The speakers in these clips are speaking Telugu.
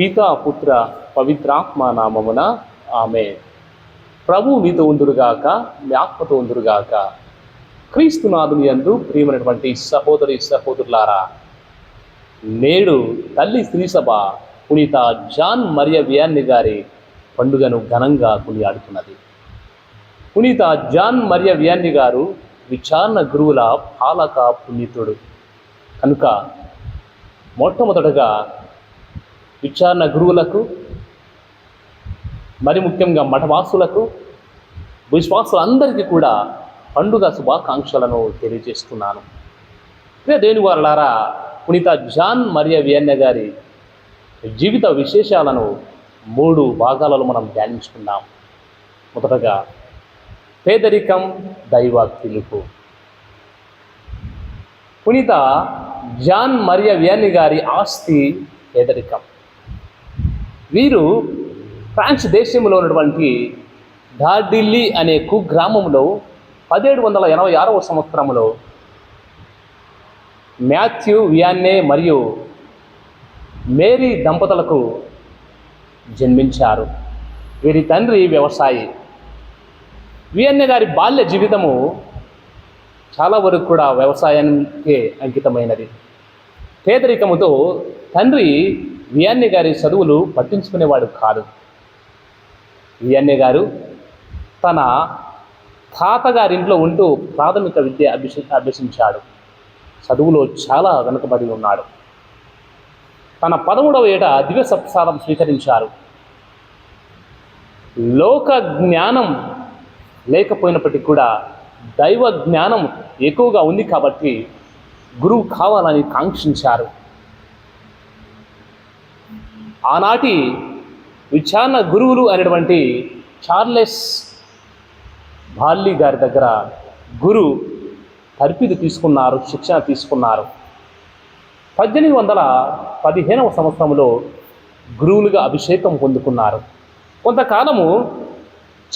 పితా పుత్ర పవిత్రాత్మ నామమున ఆమె ప్రభు మీతో ఉందురుగాక మీ ఆత్మతో ఉందురుగాక క్రీస్తునాథుని యందు ప్రియమైనటువంటి సహోదరి సహోదరులారా నేడు తల్లి శ్రీసభ పునీత జాన్ మరియ వియాన్ని గారి పండుగను ఘనంగా కొనియాడుతున్నది. పునీత జాన్ మరియ వియాన్ని గారు విచారణ గురువుల పాలక పునీతుడు. కనుక మొట్టమొదటగా విచారణ గురువులకు మరి ముఖ్యంగా మఠవాసులకు విశ్వాసులందరికీ కూడా పండుగ శుభాకాంక్షలను తెలియజేస్తున్నాను. దేని వారలారా పునీత జాన్ మరియ వియన్న గారి జీవిత విశేషాలను మూడు భాగాలలో మనం ధ్యానించుకున్నాం మొదటగా పేదరికం దైవ పిలుపు. పునీత జాన్ మరియ వియన్ని గారి ఆస్తి పేదరికం. వీరు ఫ్రాన్స్ దేశంలో ఉన్నటువంటి డార్డిల్లీ అనే కుగ్రామంలో పదిహేడు వందల ఎనభై ఆరవ సంవత్సరంలో మాథ్యూ వియాన్నే మరియు మేరీ దంపతులకు జన్మించారు. వీరి తండ్రి వ్యవసాయి. వియన్నే గారి బాల్య జీవితము చాలా వరకు కూడా వ్యవసాయానికే అంకితమైనది. పేదరికముతో తండ్రి వియన్నే గారి చదువులు పట్టించుకునేవాడు కాదు. వియన్నే గారు తన తాతగారింట్లో ఉంటూ ప్రాథమిక విద్య అభ్యసి అభ్యసించాడు. చదువులో చాలా వెనుకబడి ఉన్నాడు. తన పదమూడవ ఏట దివ్య సప్సారం స్వీకరించారు. లోక జ్ఞానం లేకపోయినప్పటికీ కూడా దైవ జ్ఞానం ఎక్కువగా ఉంది కాబట్టి గురువు కావాలని కాంక్షించారు. ఆనాటి విచారణ గురువులు అనేటువంటి చార్లెస్ బాల్లీ గారి దగ్గర గురు తర్పిది తీసుకున్నారు శిక్షణ తీసుకున్నారు. పద్దెనిమిది వందల పదిహేనవ సంవత్సరంలో గురువులుగా అభిషేకం పొందుకున్నారు. కొంతకాలము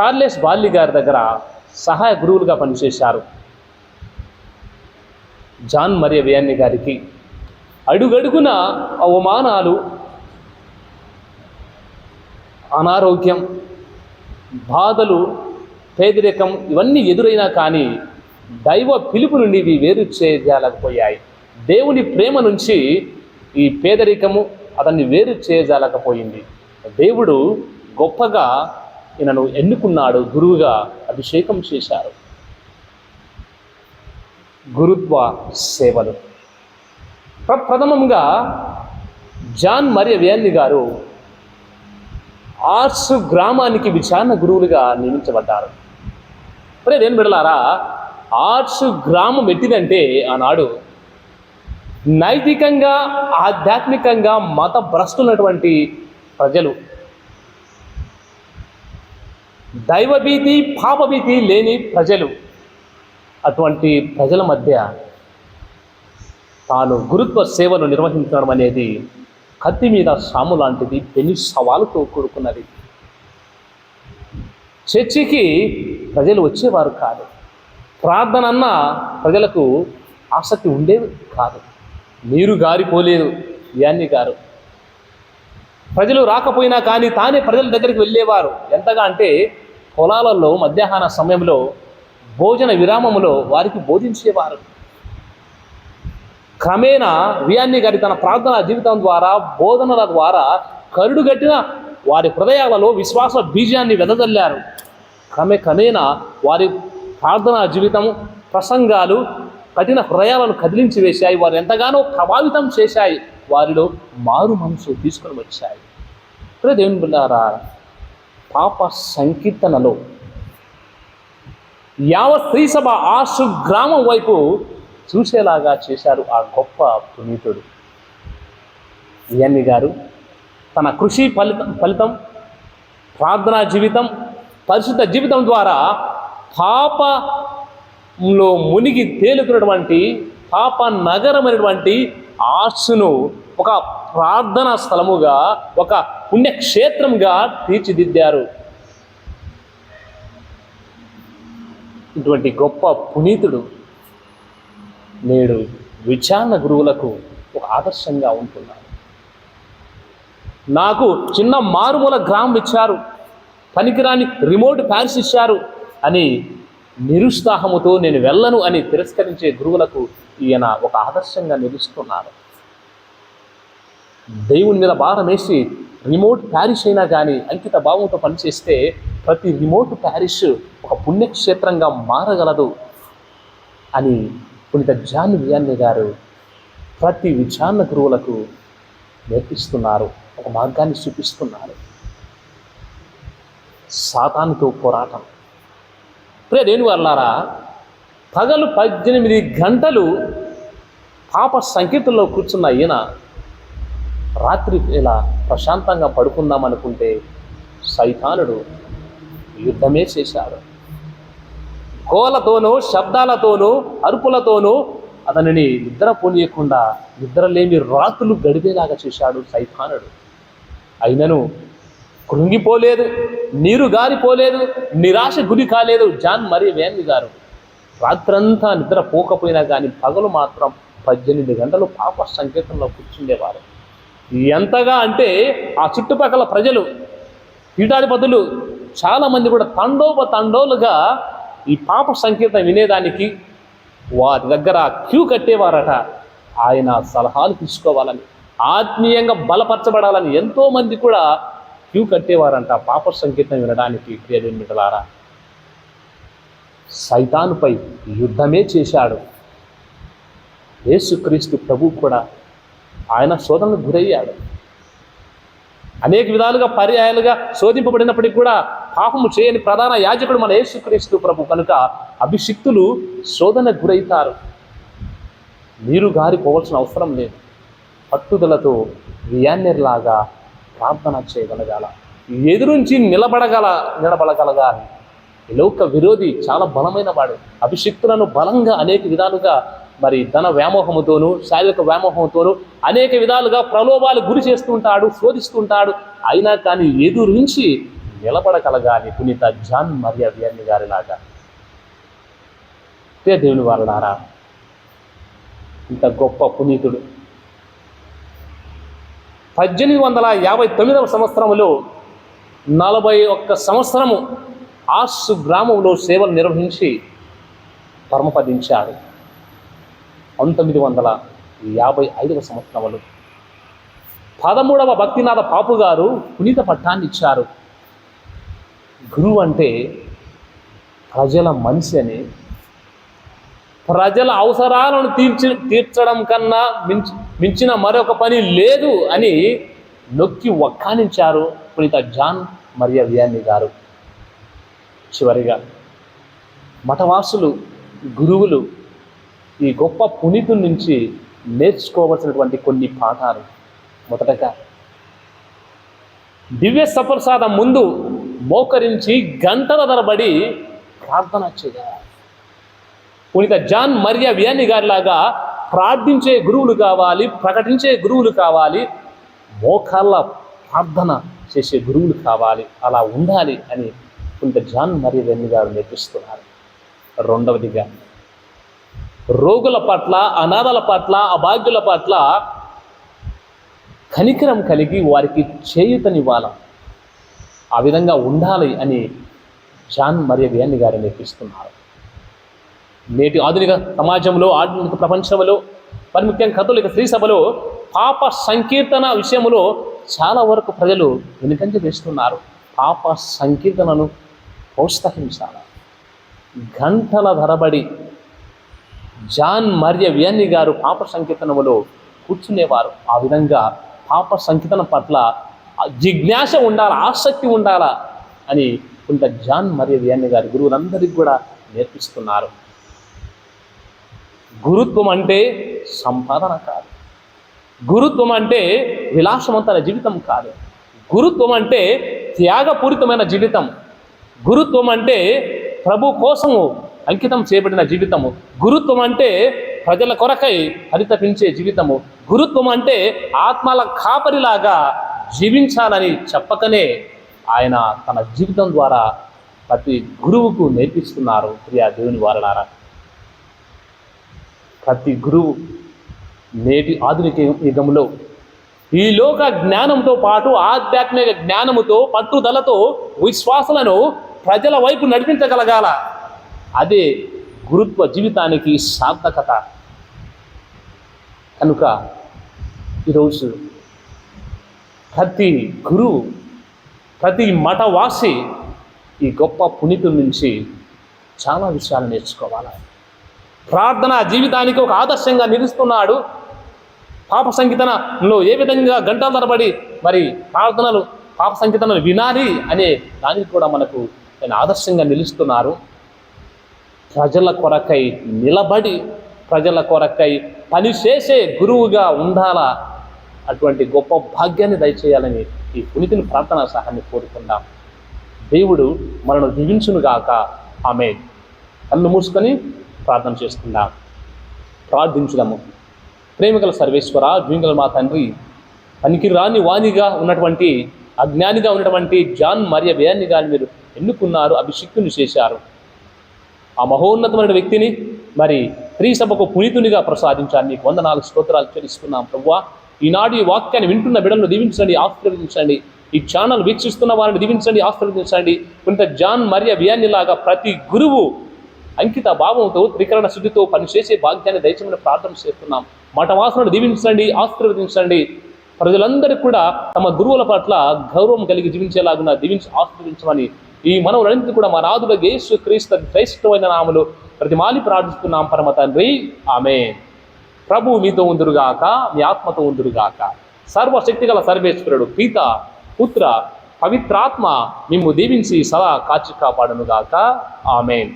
చార్లెస్ బాల్లీ గారి దగ్గర సహాయ గురువులుగా పనిచేశారు. జాన్ మరియ వేయన్ని గారికి. అడుగడుగున అవమానాలు అనారోగ్యం బాధలు పేదరికం ఇవన్నీ ఎదురైనా కానీ దైవ పిలుపు నుండి ఇవి వేరు చేయజాలకపోయాయి. దేవుని ప్రేమ నుంచి ఈ పేదరికము అతన్ని వేరు చేయజాలకపోయింది. దేవుడు గొప్పగా ఈయనను ఎన్నుకున్నాడు గురువుగా అభిషేకం చేశారు. గురుత్వ సేవలు. ప్రప్రథమంగా జాన్ మరియ వియాన్ని గారు ఆర్ట్స్ గ్రామానికి విచారణ గురువులుగా నియమించబడ్డారు. అరే నేను బిడలారా ఆర్ట్స్ గ్రామం ఎట్టిదంటే ఆనాడు నైతికంగా ఆధ్యాత్మికంగా మత భ్రష్టులైనటువంటి ప్రజలు. దైవభీతి పాపభీతి లేని ప్రజలు. అటువంటి ప్రజల మధ్య తాను గురుత్వ సేవను నిర్వహించడం అనేది కత్తి మీద సాము లాంటిది పెను సవాలుతో కూడుకున్నది? చర్చికి ప్రజలు వచ్చేవారు కాదు. ప్రార్థన అన్న ప్రజలకు ఆసక్తి ఉండేది కాదు. నీరు గారిపోలేదు యాన్ని గారు. ప్రజలు రాకపోయినా కానీ తానే ప్రజల దగ్గరికి వెళ్ళేవారు. ఎంతగా అంటే పొలాలలో మధ్యాహ్న సమయంలో భోజన విరామములో వారికి బోధించేవారు. క్రమేణా వియాన్ని గారి తన ప్రార్థనా జీవితం ద్వారా బోధనల ద్వారా కరుడుగట్టిన వారి హృదయాలలో విశ్వాస బీజాన్ని వెదజల్లారు. క్రమే క్రమేణా వారి ప్రార్థనా జీవితం ప్రసంగాలు కఠిన హృదయాలను కదిలించి వేశాయి. వారు ఎంతగానో ప్రభావితం చేశాయి. వారిలో మారు మనసు తీసుకొని వచ్చాయి. ఇప్పుడు దేవుని బిళ్ళారా పాప సంకీర్తనలో యావత్ స్త్రీ సభ ఆశు గ్రామం వైపు చూసేలాగా చేశారు ఆ గొప్ప పునీతుడు. ఇయన్ని గారు తన కృషి ఫలితం ఫలితం ప్రార్థనా జీవితం పరిశుద్ధ జీవితం ద్వారా పాపంలో మునిగి తేలుతున్నటువంటి పాప నగరమైనటువంటి ఆర్సును ఒక ప్రార్థనా స్థలముగా ఒక పుణ్యక్షేత్రంగా తీర్చిదిద్దారు. ఇటువంటి గొప్ప పునీతుడు నేడు విచారణ గురువులకు ఒక ఆదర్శంగా ఉంటున్నారు నాకు చిన్న మారుమూల గ్రామం ఇచ్చారు. పనికిరాని రిమోట్ ప్యారిస్ ఇచ్చారు అని నిరుత్సాహముతో నేను వెళ్ళను అని తిరస్కరించే గురువులకు ఈయన ఒక ఆదర్శంగా నిలుస్తున్నారు. దేవుని మీద భారం వేసి రిమోట్ ప్యారిస్ అయినా కానీ అంకిత భావంతో పనిచేస్తే ప్రతి రిమోట్ ప్యారిస్ ఒక పుణ్యక్షేత్రంగా మారగలదు అని పునిత జాన్ వియాన్ని గారు ప్రతి విచారణ గురువులకు నేర్పిస్తున్నారు. ఒక మార్గాన్ని చూపిస్తున్నారు. సాతానుతో పోరాటం. ప్రే దేని వల్లారా పగలు పద్దెనిమిది గంటలు పాప సంకేతంలో కూర్చున్న ఈయన రాత్రి ఇలా ప్రశాంతంగా పడుకుందాం అనుకుంటే సైతానుడు యుద్ధమే చేశాడు. కోలతోనూ శబ్దాలతోనూ అరుపులతోనూ అతనిని నిద్ర పోనీయకుండా నిద్రలేమి రాత్రులు గడిపేలాగా చేశాడు సైతానుడు. అయినను కృంగిపోలేదు నీరు గారిపోలేదు నిరాశ గురి కాలేదు జాన్ మరి వేన్వి గారు. రాత్రంతా నిద్ర పోకపోయినా కానీ పగలు మాత్రం పద్దెనిమిది గంటలు పాప సంకేతంలో కూర్చుండేవారు. ఎంతగా అంటే ఆ చుట్టుపక్కల ప్రజలు పీఠాధిపతులు చాలామంది కూడా తండోప తండోలుగా ఈ పాప సంకీర్తం వినేదానికి వారి దగ్గర క్యూ కట్టేవారట. ఆయన సలహాలు తీసుకోవాలని ఆత్మీయంగా బలపరచబడాలని ఎంతోమంది కూడా క్యూ కట్టేవారంట పాప సంకీర్తం వినడానికి ప్రియమిటలారా సైతానుపై యుద్ధమే చేశాడు. యేసుక్రీస్తు ప్రభు కూడా ఆయన శోధనకు గురయ్యాడు. అనేక విధాలుగా పర్యాయాలుగా శోధింపబడినప్పటికీ కూడా పాపము చేయని ప్రధాన యాజకుడు మన యేసుక్రీస్తు ప్రభు. కనుక అభిషిక్తులు శోధన గురవుతారు నీరు గారిపోవాల్సిన అవసరం లేదు. పట్టుదలతో వియాన్నిర్లాగా ప్రార్థన చేయగలగాల. ఎదురుంచి నిలబడగల నిలబడగలగాలి. లోక విరోధి చాలా బలమైన వాడు. అభిషిక్తులను బలంగా అనేక విధాలుగా మరి ధన వ్యామోహముతోనూ శారీరక వ్యామోహంతోనూ అనేక విధాలుగా ప్రలోభాలు గురి చేస్తుంటాడు శోధిస్తుంటాడు అయినా కానీ ఎదురించి నిలబడగలగాలి పునీత జాన్ మరియా వియన్ని గారిలాగా. తే దేవుని వాళ్ళారా ఇంత గొప్ప పునీతుడు. పద్దెనిమిది వందల యాభై తొమ్మిదవ సంవత్సరములో నలభై ఒక్క సంవత్సరము ఆసు గ్రామంలో సేవలు నిర్వహించి పరమపదించాడు. పంతొమ్మిది వందల యాభై ఐదవ సంవత్సరములు పదమూడవ భక్తినాథ పాపు గారు పునీత పట్టాన్ని ఇచ్చారు గురువు అంటే ప్రజల మనిషి అని. ప్రజల అవసరాలను తీర్చి తీర్చడం కన్నా మించి మించిన మరొక పని లేదు అని నొక్కి వక్కానించారు పునీత జాన్ మరియా వ్యాన్ని గారు. చివరిగా మఠవాసులు గురువులు ఈ గొప్ప పునీతు నుంచి నేర్చుకోవలసినటువంటి కొన్ని పాఠాలు. మొదటగా దివ్య సప్రసాదం ముందు మోకరించి గంటల తరబడి ప్రార్థన చేయాలి పునీత జాన్ మరియా వియాని గారిలాగా ప్రార్థించే గురువులు కావాలి ప్రకటించే గురువులు కావాలి మోకాళ్ళ ప్రార్థన చేసే గురువులు కావాలి అలా ఉండాలి అని పునీత జాన్ మరియా వియాని గారు నేర్పిస్తున్నారు. రెండవదిగా రోగుల పట్ల అనాథల పట్ల అభాగ్యుల పట్ల కనికరం కలిగి వారికి చేయుతనివ్వాలి? ఆ విధంగా ఉండాలి అని జాన్ మరియ వియాన్ని గారు నేర్పిస్తున్నారు. నేటి ఆధునిక సమాజంలో ఆధునిక ప్రపంచంలో మరి ముఖ్యంగా కథోలిక స్త్రీ సభలో పాప సంకీర్తన విషయంలో చాలా వరకు ప్రజలు వెనుకంజ వేస్తున్నారు. పాప సంకీర్తనను ప్రోత్సహించాలి. గంటల ధరబడి జాన్ మరియ వ్యాన్ని గారు పాప సంకీర్తనములో కూర్చునేవారు. ఆ విధంగా పాప సంకీర్తన పట్ల జిజ్ఞాస ఉండాలా ఆసక్తి ఉండాలా అని కొంత జాన్ మరియు గారి గురువులందరికీ కూడా నేర్పిస్తున్నారు. గురుత్వం అంటే సంపాదన కాదు. గురుత్వం అంటే విలాసవంతమైన జీవితం కాదు. గురుత్వం అంటే త్యాగపూరితమైన జీవితం. గురుత్వం అంటే ప్రభు కోసము అంకితం చేయబడిన జీవితము. గురుత్వం అంటే ప్రజల కొరకై పరితపించే జీవితము. గురుత్వం అంటే ఆత్మల కాపరిలాగా జీవించాలని చెప్పకనే ఆయన తన జీవితం ద్వారా ప్రతి గురువుకు నేర్పిస్తున్నారు. ప్రియా దేవుని వారలారా ప్రతి గురువు నేటి ఆధునిక యుగంలో ఈ లోక జ్ఞానంతో పాటు ఆధ్యాత్మిక జ్ఞానముతో పట్టుదలతో విశ్వాసాలను ప్రజల వైపు నడిపించగలగాల. అదే గురుత్వ జీవితానికి సార్థకత. కనుక ఈరోజు ప్రతి గురువు ప్రతి మఠవాసి ఈ గొప్ప పునీతుల నుంచి చాలా విషయాలు నేర్చుకోవాలి. ప్రార్థన జీవితానికి ఒక ఆదర్శంగా నిలుస్తున్నాడు. పాప సంగీతనలో ఏ విధంగా గంటల తరబడి మరి ప్రార్థనలు పాప సంగీతనలు వినాలి అనే దానికి కూడా మనకు ఆయన ఆదర్శంగా నిలుస్తున్నారు. ప్రజల కొరకై నిలబడి ప్రజల కొరకై పనిచేసే గురువుగా ఉండాలా అటువంటి గొప్ప భాగ్యాన్ని దయచేయాలని ఈ పునితిని ప్రార్థనా సహాయాన్ని కోరుకుందాం. దేవుడు మనను దీవించునుగాక ఆమె కళ్ళు మూసుకొని ప్రార్థన చేసుకుందాం. ప్రార్థించుదాము. ప్రేమికల సర్వేశ్వర ద్వింగల మా తండ్రి పనికిరాని వాణిగా ఉన్నటువంటి అజ్ఞానిగా ఉన్నటువంటి జాన్ మరియ వ్యయాన్ని కానీ మీరు ఎన్నుకున్నారు అభిషిక్తుని చేశారు. ఆ మహోన్నతమైన వ్యక్తిని మరి స్త్రీ సభకు పునీతునిగా ప్రసాదించాలి నీకు వంద నాలుగు స్తోత్రాలు చెల్లిస్తున్నాం ప్రవ్వా ఈనాడు ఈ వాక్యాన్ని వింటున్న బిడ్డలను దీవించండి ఆశీర్వదించండి. ఈ ఛానల్ వీక్షిస్తున్న వారిని దీవించండి ఆశీర్వదించండి. కొంత జాన్ మరియ వియాన్నిలాగా ప్రతి గురువు అంకిత భావంతో త్రికరణ శుద్ధితో పనిచేసే భాగ్యాన్ని దయచేమని ప్రార్థన చేస్తున్నాం. మఠవాసనను దీవించండి ఆశీర్వదించండి. ప్రజలందరికీ కూడా తమ గురువుల పట్ల గౌరవం కలిగి జీవించేలాగున దీవించి ఆశీర్వదించమని ఈ మనవులన్నింటినీ కూడా మా నాదుల యేసు క్రీస్తు శ్రేష్టమైన నామలు ప్రతిమాలి ప్రార్థిస్తున్నాం పరమ తండ్రి. ఆమె ప్రభువు మీతో ఉందురుగాక మీ ఆత్మతో ఉందురుగాక సర్వశక్తిగల సర్వేశ్వరుడు పీత పుత్ర పవిత్రాత్మ మిమ్ము దీవించి సదా కాచి కాపాడనుగాక. ఆమెన్.